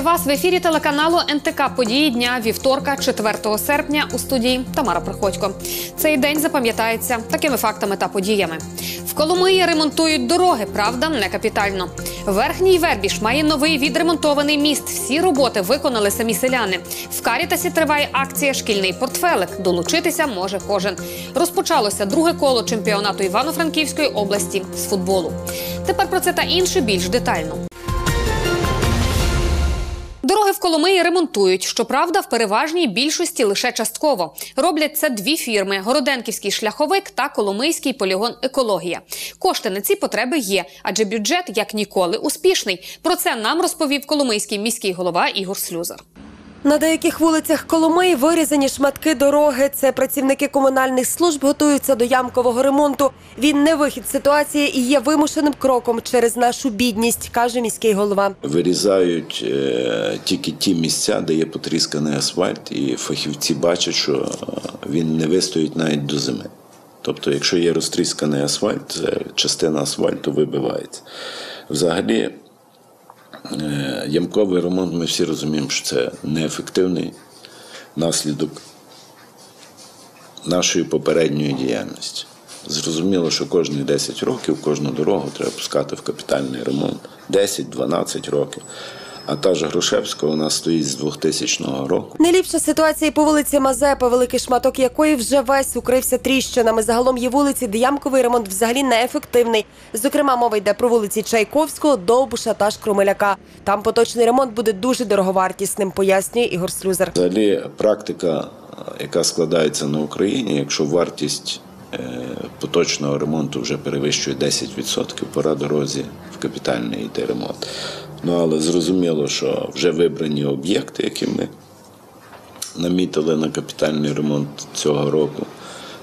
Вітаю вас в ефірі телеканалу НТК Події дня вівторка, 4 серпня у студії Тамара Приходько. Цей день запам'ятається такими фактами та подіями. В Коломиї ремонтують дороги, правда, не капітально. Верхній Вербіш має новий відремонтований міст. Всі роботи виконали самі селяни. В Карітасі триває акція Шкільний портфелик. Долучитися може кожен. Розпочалося друге коло чемпіонату Івано-Франківської області з футболу. Тепер про це та інше більш детально. Коломиї ремонтують. Щоправда, в переважній більшості лише частково. Роблять це дві фірми: Городенківський шляховик та Коломийський полігон Екологія. Кошти на ці потреби є, адже бюджет як ніколи успішний. Про це нам розповів Коломийський міський голова Ігор Слюзар. На деяких вулицях Коломиї вирізані шматки дороги. Це працівники комунальних служб готуються до ямкового ремонту. Він не вихід ситуації і є вимушеним кроком через нашу бідність, каже міський голова. Вирізають е, тільки ті місця, де є потрісканий асфальт, і фахівці бачать, що е, він не вистоїть навіть до зими. Тобто, якщо є розтрісканий асфальт, частина асфальту вибивається. Взагалі, е, ямковий ремонт, ми всі розуміємо, що це неефективний наслідок нашої попередньої діяльності. Зрозуміло, що кожні 10 років кожну дорогу треба пускати в капітальний ремонт. 10-12 років. А та ж Грушевська у нас стоїть з 2000 року. Неліпша ситуація по вулиці Мазепи, великий шматок якої вже весь укрився тріщинами. Загалом є вулиці, де ямковий ремонт взагалі неефективний. Зокрема, мова йде про вулиці Чайковського, Довбуша та Шкрумеляка. Там поточний ремонт буде дуже дороговартісним, пояснює Ігор Слюзер. Взагалі, практика, яка складається на Україні, якщо вартість е, поточного ремонту вже перевищує 10%, пора дорозі в капітальний йти ремонт. Ну але зрозуміло, що вже вибрані об'єкти, які ми намітили на капітальний ремонт цього року.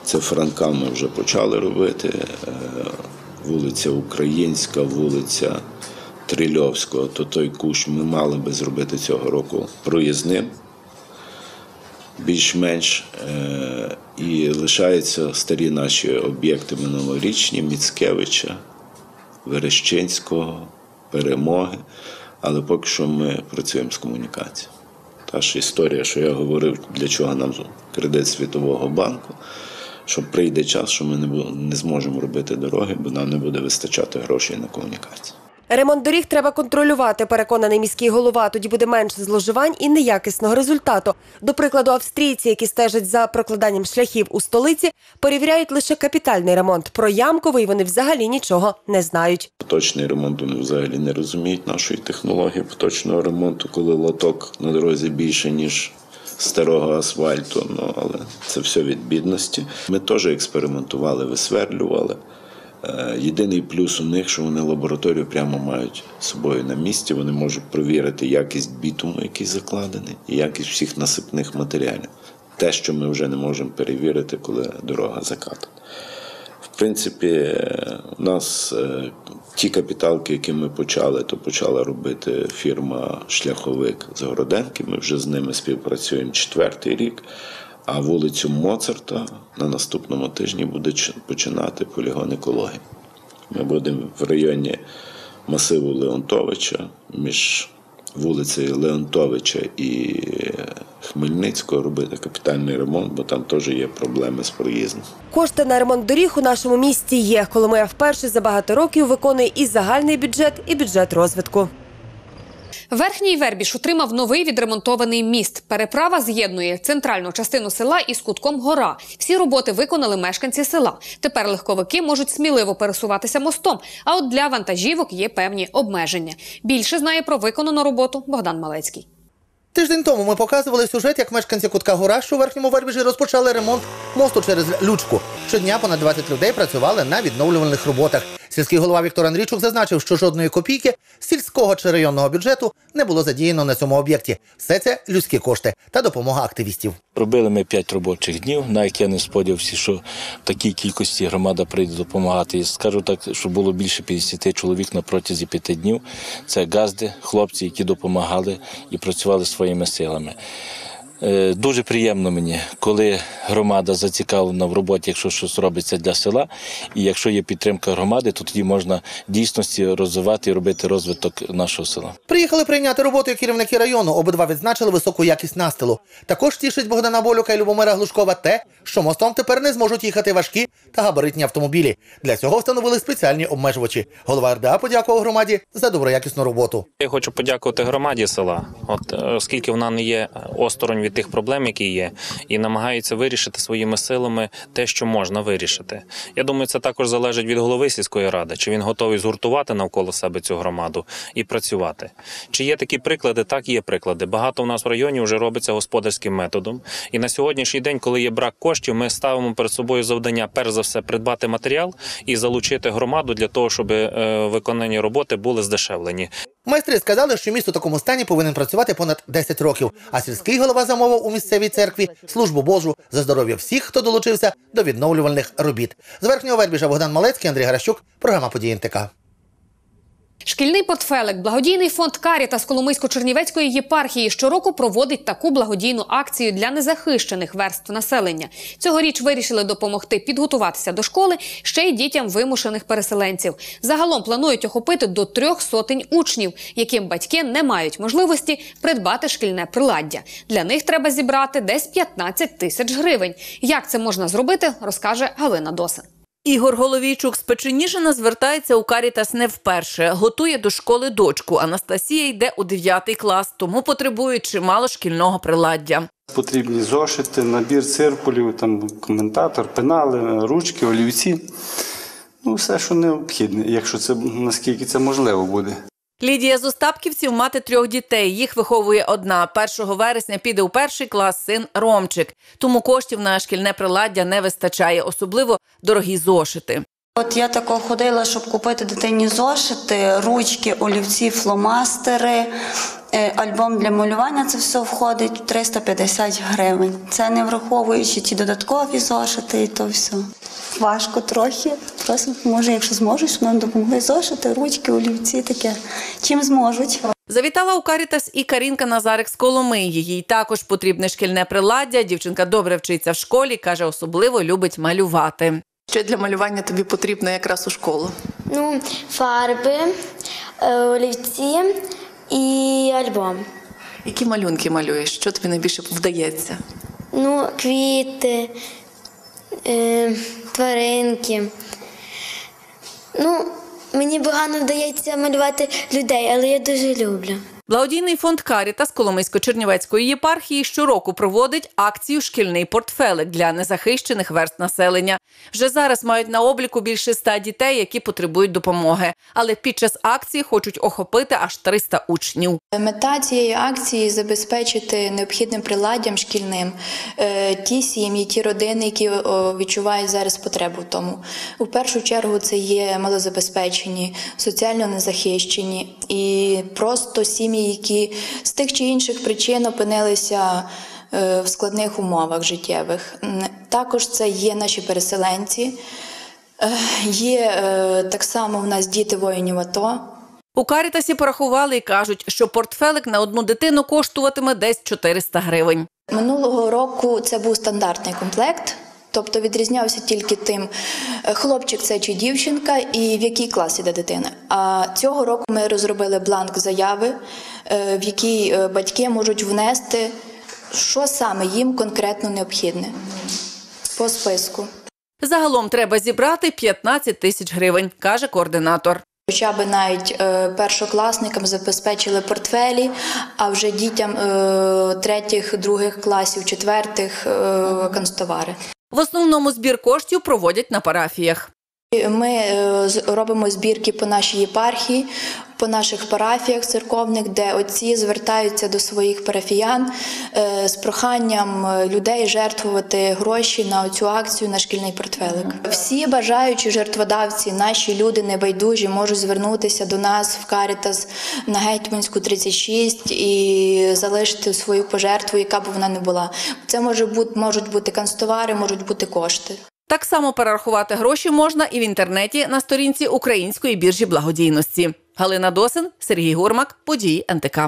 Це Франка ми вже почали робити. е, Вулиця Українська, вулиця Трильовського, то той кущ ми мали би зробити цього року проїзним більш-менш е, і лишаються старі наші об'єкти минулорічні Міцкевича, Верещинського, Перемоги. Але поки що ми працюємо з комунікацією. Та ж історія, що я говорив, для чого нам кредит Світового банку, що прийде час, що ми не, зможемо робити дороги, бо нам не буде вистачати грошей на комунікацію. Ремонт доріг треба контролювати, переконаний міський голова. Тоді буде менше зловживань і неякісного результату. До прикладу, австрійці, які стежать за прокладанням шляхів у столиці, перевіряють лише капітальний ремонт. Про ямковий вони взагалі нічого не знають. Поточний ремонт вони взагалі не розуміють нашої технології поточного ремонту, коли лоток на дорозі більше, ніж старого асфальту. Ну але це все від бідності. Ми теж експериментували, висверлювали. Е, Єдиний плюс у них, що вони лабораторію прямо мають з собою на місці. Вони можуть провірити якість бітуму, який закладений, і якість всіх насипних матеріалів. Те, що ми вже не можемо перевірити, коли дорога закатана. В принципі, е, у нас е, ті капіталки, які ми почали, то почала робити фірма Шляховик з Городенки. Ми вже з ними співпрацюємо четвертий рік. А вулицю Моцарта на наступному тижні буде починати полігон екології. Ми будемо в районі масиву Леонтовича між вулицею Леонтовича і Хмельницького робити капітальний ремонт, бо там теж є проблеми з проїздом. Кошти на ремонт доріг у нашому місті є. Коломия вперше за багато років виконує і загальний бюджет, і бюджет розвитку. Верхній Вербіш отримав новий відремонтований міст. Переправа з'єднує центральну частину села із кутком гора. Всі роботи виконали мешканці села. Тепер легковики можуть сміливо пересуватися мостом. А от для вантажівок є певні обмеження. Більше знає про виконану роботу Богдан Малецький. Тиждень тому ми показували сюжет, як мешканці кутка гора, що у верхньому вербіжі розпочали ремонт мосту через Лючку. Щодня понад 20 людей працювали на відновлювальних роботах. Сільський голова Віктор Андрійчук зазначив, що жодної копійки сільського чи районного бюджету не було задіяно на цьому об'єкті. Все це людські кошти та допомога активістів. Робили ми 5 робочих днів, на як я не сподівався, що в такій кількості громада прийде допомагати. І скажу так, що було більше 50 чоловік на протязі 5 днів. Це газди, хлопці, які допомагали і працювали своїми силами. Е, Дуже приємно мені, коли громада зацікавлена в роботі, якщо щось робиться для села, і якщо є підтримка громади, то тоді можна в дійсності розвивати і робити розвиток нашого села. Приїхали прийняти роботу керівники району. Обидва відзначили високу якість настилу. Також тішить Богдана Болюка і Любомира Глушкова те, що мостом тепер не зможуть їхати важкі та габаритні автомобілі. Для цього встановили спеціальні обмежувачі. Голова РДА подякував громаді за доброякісну роботу. Я хочу подякувати громаді села, от е, оскільки вона не є осторонь від тих проблем, які є, і намагається вирішити своїми силами те, що можна вирішити. Я думаю, це також залежить від голови сільської ради, чи він готовий згуртувати навколо себе цю громаду і працювати. Чи є такі приклади? Так є приклади. Багато у нас в районі вже робиться господарським методом. І на сьогоднішній день, коли є брак коштів, ми ставимо перед собою завдання перш за все придбати матеріал і залучити громаду для того, щоб е, виконані роботи були здешевлені. Майстри сказали, що міст у такому стані повинен працювати понад 10 років. А сільський голова замовив у місцевій церкві службу Божу за здоров'я всіх, хто долучився до відновлювальних робіт. З верхнього вербіжа Богдан Малецький, Андрій Гаращук, програма події НТК. Шкільний портфелик, благодійний фонд Карітас Коломийсько-Чернівецької єпархії щороку проводить таку благодійну акцію для незахищених верств населення. Цьогоріч вирішили допомогти підготуватися до школи ще й дітям вимушених переселенців. Загалом планують охопити до трьох сотень учнів, яким батьки не мають можливості придбати шкільне приладдя. Для них треба зібрати десь 15 тисяч гривень. Як це можна зробити, розкаже Галина Досин. Ігор Головійчук з Печеніжина звертається у Карітас не вперше. Готує до школи дочку. Анастасія йде у 9 клас, тому потребує чимало шкільного приладдя. Потрібні зошити, набір циркулів, там коментатор, пенали, ручки, олівці. Ну, все, що необхідне, якщо це наскільки це можливо буде. Лідія з Остапківців мати трьох дітей. Їх виховує одна. 1 вересня піде у перший клас син Ромчик. Тому коштів на шкільне приладдя не вистачає, особливо дорогі зошити. От я тако ходила, щоб купити дитині зошити, ручки, олівці, фломастери, е, альбом для малювання. Це все входить 350 гривень. Це не враховуючи ті додаткові зошити і то все. Важко трохи. Просто може, якщо зможуть, щоб нам допомогли зошити, ручки, олівці, таке. Чим зможуть. Завітала у Карітас і Карінка Назарик з Коломиї. Їй також потрібне шкільне приладдя. Дівчинка добре вчиться в школі, каже, особливо любить малювати. Що для малювання тобі потрібно якраз у школу? Ну, фарби, е, олівці і альбом. Які малюнки малюєш? Що тобі найбільше вдається? Ну, квіти, е, тваринки. Ну, мені погано вдається малювати людей, але я дуже люблю. Благодійний фонд Карітас Коломийсько-Чернівецької єпархії щороку проводить акцію Шкільний портфелик для незахищених верст населення. Вже зараз мають на обліку більше ста дітей, які потребують допомоги. Але під час акції хочуть охопити аж 300 учнів. Мета цієї акції забезпечити необхідним приладдям шкільним е, ті сім'ї, ті родини, які відчувають зараз потребу в тому. У першу чергу це є малозабезпечені, соціально незахищені і просто сім'ї, які з тих чи інших причин опинилися е, в складних умовах життєвих. Також це є наші переселенці. Е, Є е, так само в нас діти воїнів АТО. У Карітасі порахували і кажуть, що портфелик на одну дитину коштуватиме десь 400 гривень. Минулого року це був стандартний комплект, тобто відрізнявся тільки тим, е, хлопчик це чи дівчинка, і в який клас іде дитина. А цього року ми розробили бланк заяви, е, в який е, батьки можуть внести, що саме їм конкретно необхідне по списку. Загалом треба зібрати 15 тисяч гривень, каже координатор. Хоча б навіть першокласникам забезпечили портфелі, а вже дітям третіх, других класів, четвертих канцтовари. В основному збір коштів проводять на парафіях. Ми е, робимо збірки по нашій єпархії, по наших парафіях церковних, де отці звертаються до своїх парафіян е, з проханням е, людей жертвувати гроші на цю акцію на шкільний портфелик. Всі бажаючі жертводавці, наші люди небайдужі, можуть звернутися до нас в Карітас на Гетьманську 36 і залишити свою пожертву, яка б вона не була. Це може бути можуть бути канцтовари, можуть бути кошти. Так само перерахувати гроші можна і в інтернеті на сторінці Української біржі благодійності. Галина Досин, Сергій Гурмак, події НТК.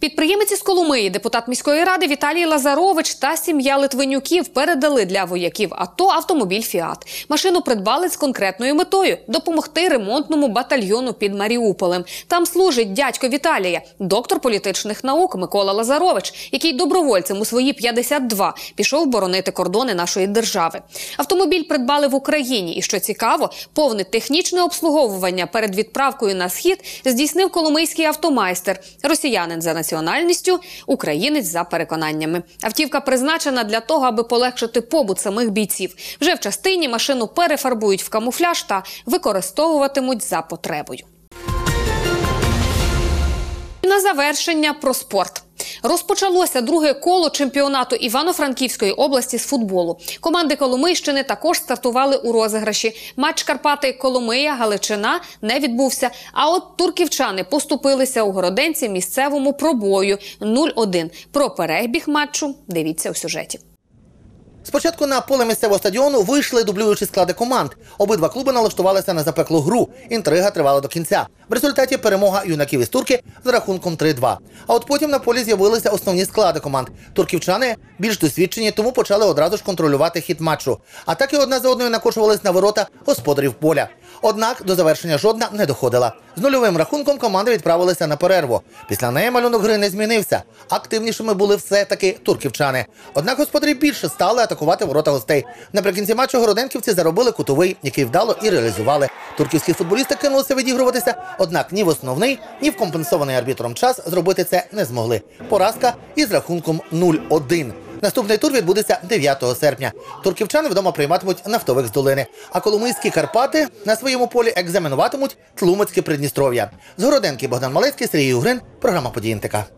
Підприємець із Коломиї, депутат міської ради Віталій Лазарович та сім'я Литвинюків передали для вояків АТО автомобіль Фіат. Машину придбали з конкретною метою допомогти ремонтному батальйону під Маріуполем. Там служить дядько Віталія, доктор політичних наук Микола Лазарович, який добровольцем у свої 52 пішов боронити кордони нашої держави. Автомобіль придбали в Україні, і що цікаво, повне технічне обслуговування перед відправкою на схід здійснив коломийський автомайстер, росіянин за національністю, українець за переконаннями. Автівка призначена для того, аби полегшити побут самих бійців. Вже в частині машину перефарбують в камуфляж та використовуватимуть за потребою. На завершення про спорт. Розпочалося друге коло чемпіонату Івано-Франківської області з футболу. Команди Коломийщини також стартували у розіграші. Матч Карпати Коломия Галичина не відбувся. А от турківчани поступилися у городенці місцевому пробою 0-1. Про перебіг матчу дивіться у сюжеті. Спочатку на поле місцевого стадіону вийшли дублюючі склади команд. Обидва клуби налаштувалися на запеклу гру. Інтрига тривала до кінця. В результаті перемога юнаків із турки з рахунком 3-2. А от потім на полі з'явилися основні склади команд. Турківчани більш досвідчені, тому почали одразу ж контролювати хід матчу. Атаки одна за одною накочувались на ворота господарів поля. Однак до завершення жодна не доходила. З нульовим рахунком команди відправилися на перерву. Після неї малюнок гри не змінився. Активнішими були все-таки турківчани. Однак господарі більше стали атакувати ворота гостей. Наприкінці матчу городенківці заробили кутовий, який вдало і реалізували. Турківські футболісти кинулися відігруватися, однак ні в основний, ні в компенсований арбітром час зробити це не змогли. Поразка із рахунком 0-1. Наступний тур відбудеться 9 серпня. Турківчани вдома прийматимуть нафтових з долини. А коломийські Карпати на своєму полі екзаменуватимуть Тлумацьке Придністров'я. З Городенки Богдан Малецький, Сергій Угрин, програма «Події НТК».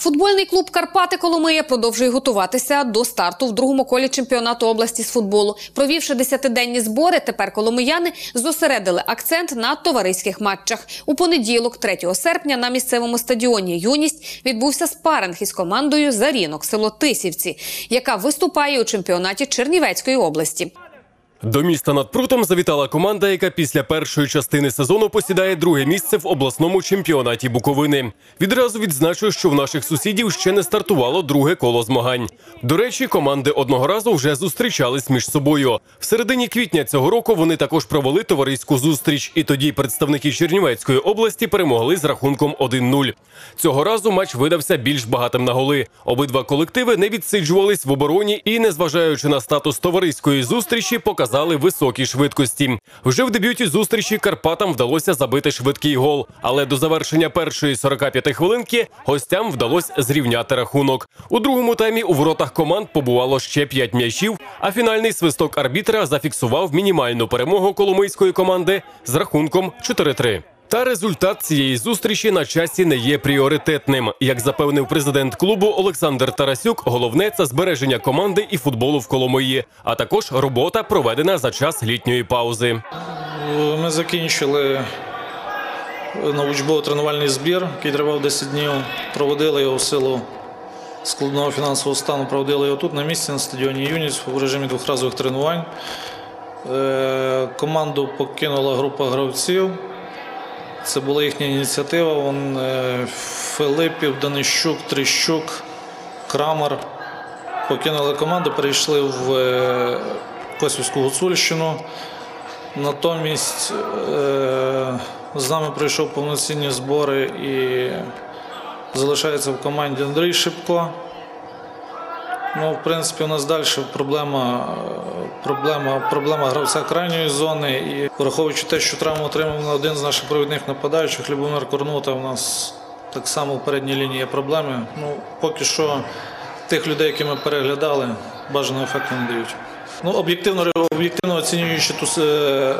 Футбольний клуб Карпати Коломия продовжує готуватися до старту в другому колі чемпіонату області з футболу. Провівши десятиденні збори, тепер коломияни зосередили акцент на товариських матчах. У понеділок, 3 серпня, на місцевому стадіоні Юність відбувся спаринг із командою Зарінок село Тисівці, яка виступає у чемпіонаті Чернівецької області. До міста над прутом завітала команда, яка після першої частини сезону посідає друге місце в обласному чемпіонаті Буковини. Відразу відзначу, що в наших сусідів ще не стартувало друге коло змагань. До речі, команди одного разу вже зустрічались між собою. В середині квітня цього року вони також провели товариську зустріч, і тоді представники Чернівецької області перемогли з рахунком 1-0. Цього разу матч видався більш багатим на голи. Обидва колективи не відсиджувались в обороні і, незважаючи на статус товариської зустрічі, показали високі швидкості. Вже в дебюті зустрічі Карпатам вдалося забити швидкий гол, але до завершення першої 45 хвилинки гостям вдалося зрівняти рахунок. У другому таймі у воротах команд побувало ще 5 м'ячів, а фінальний свисток арбітра зафіксував мінімальну перемогу коломийської команди з рахунком 4-3. Та результат цієї зустрічі на часі не є пріоритетним. Як запевнив президент клубу Олександр Тарасюк, головне це збереження команди і футболу в Коломиї, а також робота проведена за час літньої паузи. Ми закінчили научбово-тренувальний збір, який тривав 10 днів. Проводили його в силу складного фінансового стану. Проводили його тут на місці на стадіоні Юніс в режимі двохразових тренувань. Е, Команду покинула група гравців. Це була їхня ініціатива. Вон, е, Филипів, Данищук, Трищук, Крамар покинули команду, перейшли в е, Косівську Гуцульщину. Натомість е, з нами пройшов повноцінні збори і залишається в команді Андрій Шипко. Ну, в принципі, у нас далі проблема, проблема, проблема гравця крайньої зони. І враховуючи те, що травму отримав один з наших провідних нападаючих, Любомир Корнута, у нас так само в передній лінії є проблеми. Ну, поки що тих людей, які ми переглядали, бажаного ефекту не дають. Ну, об'єктивно, об'єктивно оцінюючи ту, е,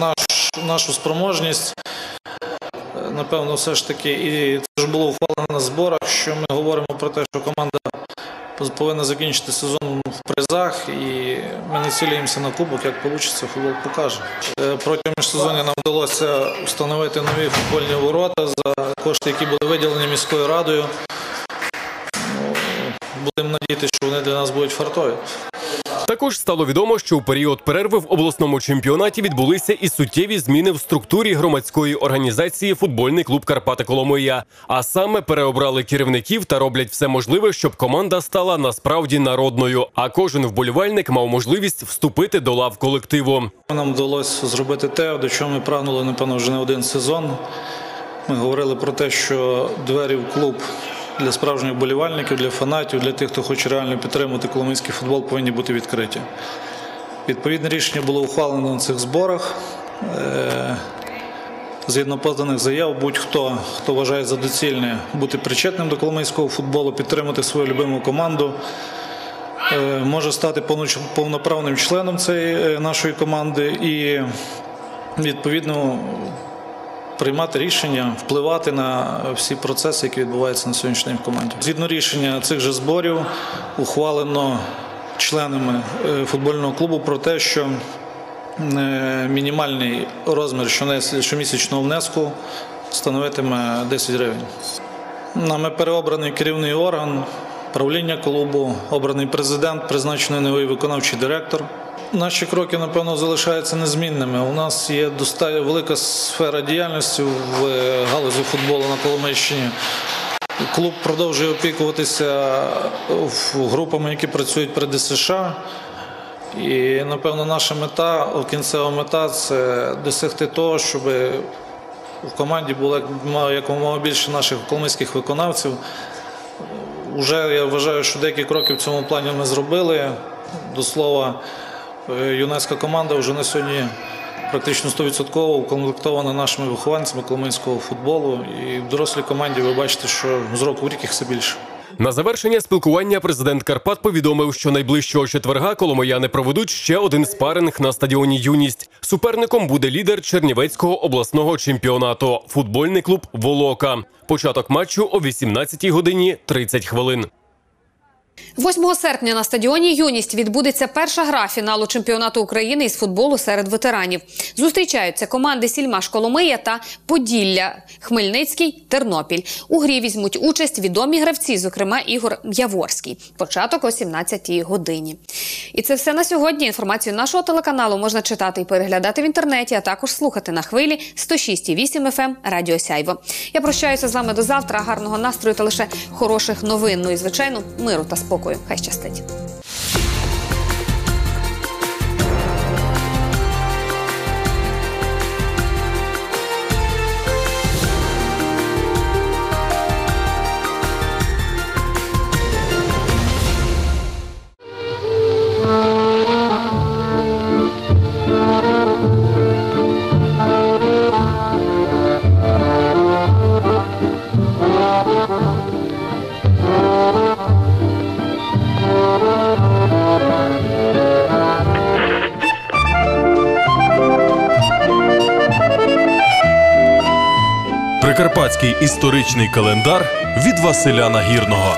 наш, нашу спроможність, е, напевно, все ж таки, і це ж було ухвалено на зборах, що ми говоримо про те, що команда повинна закінчити сезон в призах, і ми націлюємося на кубок, як вийде, футбол покаже. Е, Протягом сезону нам вдалося встановити нові футбольні ворота за кошти, які були виділені міською радою. Ну, Будемо надіятися, що вони для нас будуть фартові. Також стало відомо, що у період перерви в обласному чемпіонаті відбулися і суттєві зміни в структурі громадської організації Футбольний клуб Карпати Коломия. А саме переобрали керівників та роблять все можливе, щоб команда стала насправді народною. А кожен вболівальник мав можливість вступити до лав колективу. Нам вдалося зробити те, до чого ми прагнули, напевно, вже не один сезон. Ми говорили про те, що двері в клуб для справжніх болівальників, для фанатів, для тих, хто хоче реально підтримувати коломийський футбол, повинні бути відкриті. Відповідне рішення було ухвалено на цих зборах. Е, Згідно поданих заяв, будь-хто, хто вважає за доцільне бути причетним до коломийського футболу, підтримати свою любиму команду, е, може стати повноправним членом цієї е, нашої команди і відповідно приймати рішення, впливати на всі процеси, які відбуваються на сьогоднішній день в команді. Згідно рішення цих же зборів ухвалено членами е, футбольного клубу про те, що е, мінімальний розмір щомісячного внеску становитиме 10 гривень. Нами переобраний керівний орган, правління клубу, обраний президент, призначений новий виконавчий директор. Наші кроки, напевно, залишаються незмінними. У нас є достатньо велика сфера діяльності в е, галузі футболу на Коломийщині. Клуб продовжує опікуватися групами, які працюють при ДСШ. І, напевно, наша мета, кінцева мета це досягти того, щоб в команді було якомога більше наших коломийських виконавців. Уже я вважаю, що деякі кроки в цьому плані ми зробили. До слова, е, юнацька команда вже на сьогодні практично 100% укомплектована нашими вихованцями коломийського футболу. І в дорослій команді ви бачите, що з року в рік їх все більше. На завершення спілкування президент Карпат повідомив, що найближчого четверга коломияни проведуть ще один спаринг на стадіоні Юність. Суперником буде лідер Чернівецького обласного чемпіонату футбольний клуб Волока. Початок матчу о 18 годині 30 хвилин. 8 серпня на стадіоні Юність відбудеться перша гра фіналу чемпіонату України із футболу серед ветеранів. Зустрічаються команди Сільмаш Коломия та Поділля, Хмельницький, Тернопіль. У грі візьмуть участь відомі гравці, зокрема Ігор Яворський. Початок о 17 годині. І це все на сьогодні. Інформацію нашого телеканалу можна читати і переглядати в інтернеті, а також слухати на хвилі 106,8 FM ем Радіо Сяйво. Я прощаюся з вами до завтра. Гарного настрою та лише хороших новин. Ну і звичайно, миру та спокою. Хай щастить. Прикарпатський історичний календар від Василя Нагірного.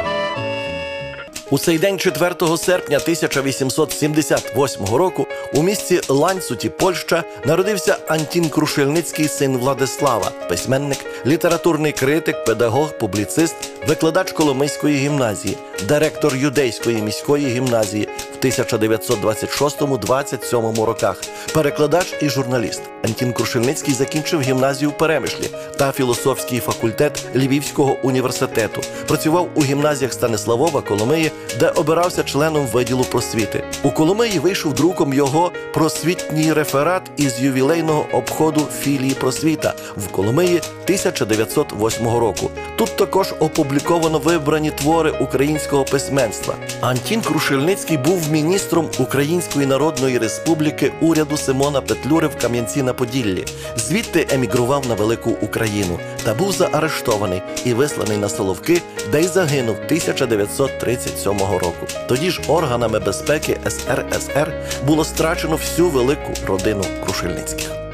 У цей день, 4 серпня 1878 року, у місті Ланцуті, Польща, народився Антін Крушельницький, син Владислава, письменник, літературний критик, педагог, публіцист, викладач Коломийської гімназії, директор юдейської міської гімназії 1926-27 роках, перекладач і журналіст. Антін Крушельницький закінчив гімназію в Перемишлі та філософський факультет Львівського університету. Працював у гімназіях Станиславова, Коломиї, де обирався членом виділу просвіти. У Коломиї вийшов друком його просвітній реферат із ювілейного обходу філії просвіта в Коломиї 1908 року. Тут також опубліковано вибрані твори українського письменства. Антін Крушельницький був міністром Української Народної Республіки уряду Симона Петлюри в Кам'янці на Поділлі. Звідти емігрував на велику Україну та був заарештований і висланий на Соловки, де й загинув 1937 року. Тоді ж органами безпеки СРСР було страчено всю велику родину Крушельницьких.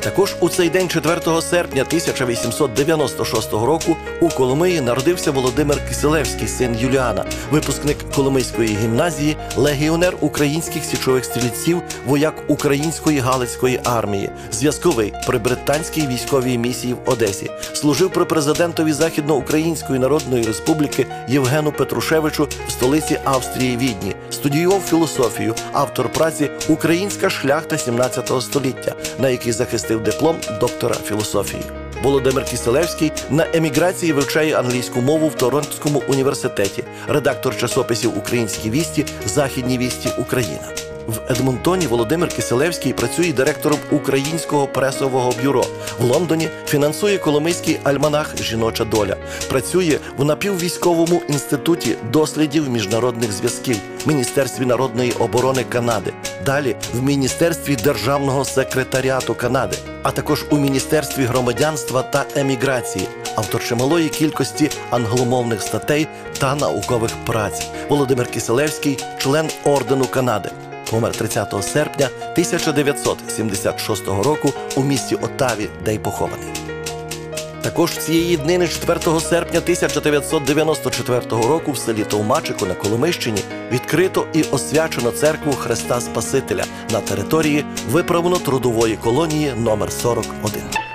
Також у цей день, 4 серпня 1896 року, у Коломиї народився Володимир Киселевський, син Юліана, випускник Коломийської гімназії, легіонер українських січових стрільців, вояк української галицької армії, зв'язковий при британській військовій місії в Одесі, служив при президентові Західноукраїнської Народної Республіки Євгену Петрушевичу в столиці Австрії Відні Студіював філософію, автор праці Українська шляхта 17 століття, на якій захистив диплом доктора філософії. Володимир Кіселевський на еміграції вивчає англійську мову в Торонтському університеті, редактор часописів Українські вісті, Західні вісті Україна. В Едмонтоні Володимир Киселевський працює директором Українського пресового бюро. В Лондоні фінансує Коломийський альманах Жіноча доля. Працює в напіввійськовому інституті дослідів міжнародних зв'язків, Міністерстві народної оборони Канади. Далі в Міністерстві державного секретаріату Канади, а також у Міністерстві громадянства та еміграції, автор чималої кількості англомовних статей та наукових праць. Володимир Киселевський, член ордену Канади. Помер 30 серпня 1976 року у місті Отаві, де й похований. Також цієї днини, 4 серпня 1994 року, в селі Товмачику на Коломийщині відкрито і освячено церкву Христа Спасителя на території виправно трудової колонії номер 41.